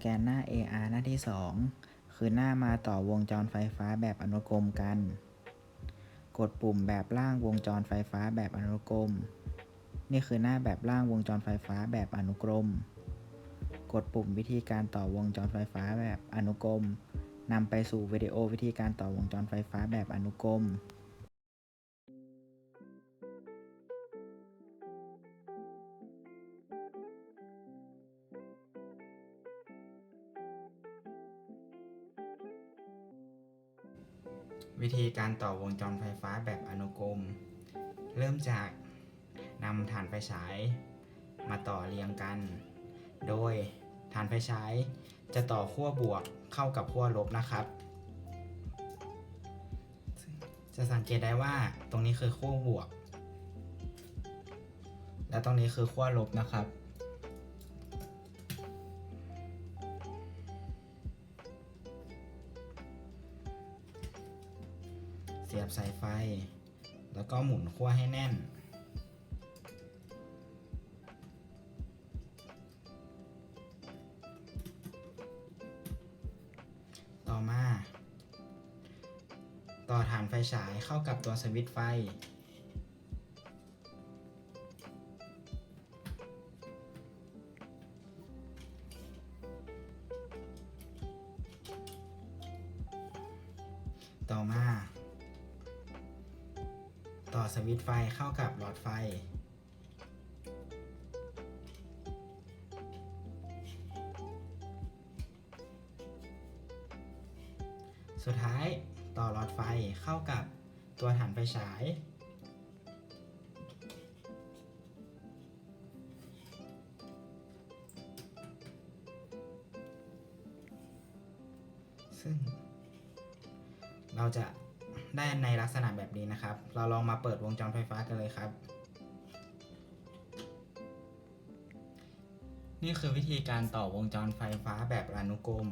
แกนหน้า AR หน้าที่ 2 คือหน้ามาต่อวงจรไฟฟ้าแบบอนุกรมกัน กดปุ่มแบบล่างวงจรไฟฟ้าแบบอนุกรม นี่คือหน้าแบบล่างวงจรไฟฟ้าแบบอนุกรม กดปุ่มวิธีการต่อวงจรไฟฟ้าแบบอนุกรมนำไปสู่วิดีโอวิธีการต่อวงจรไฟฟ้าแบบอนุกรม วิธีการต่อวงจรไฟฟ้าแบบอนุกรม เริ่มจากนำถ่านไฟฉาย มาต่อเรียงกัน โดยถ่านไฟฉายจะต่อขั้วบวกเข้ากับขั้วลบนะครับ จะสังเกตได้ว่าตรงนี้คือขั้วบวก และตรงนี้คือขั้วลบนะครับ เสียบสายไฟ แล้วก็หมุนขั้วให้แน่น ต่อมา ต่อฐานไฟฉายเข้ากับตัวสวิตช์ไฟต่อมา ต่อสวิตช์ไฟเข้ากับหลอดไฟ สุดท้ายต่อหลอดไฟเข้ากับตัวฐานไฟฉาย ซึ่งเราจะ ได้ในลักษณะแบบนี้นะครับ เราลองมาเปิดวงจรไฟฟ้ากันเลยครับ นี่คือวิธีการต่อวงจรไฟฟ้าแบบอนุกรม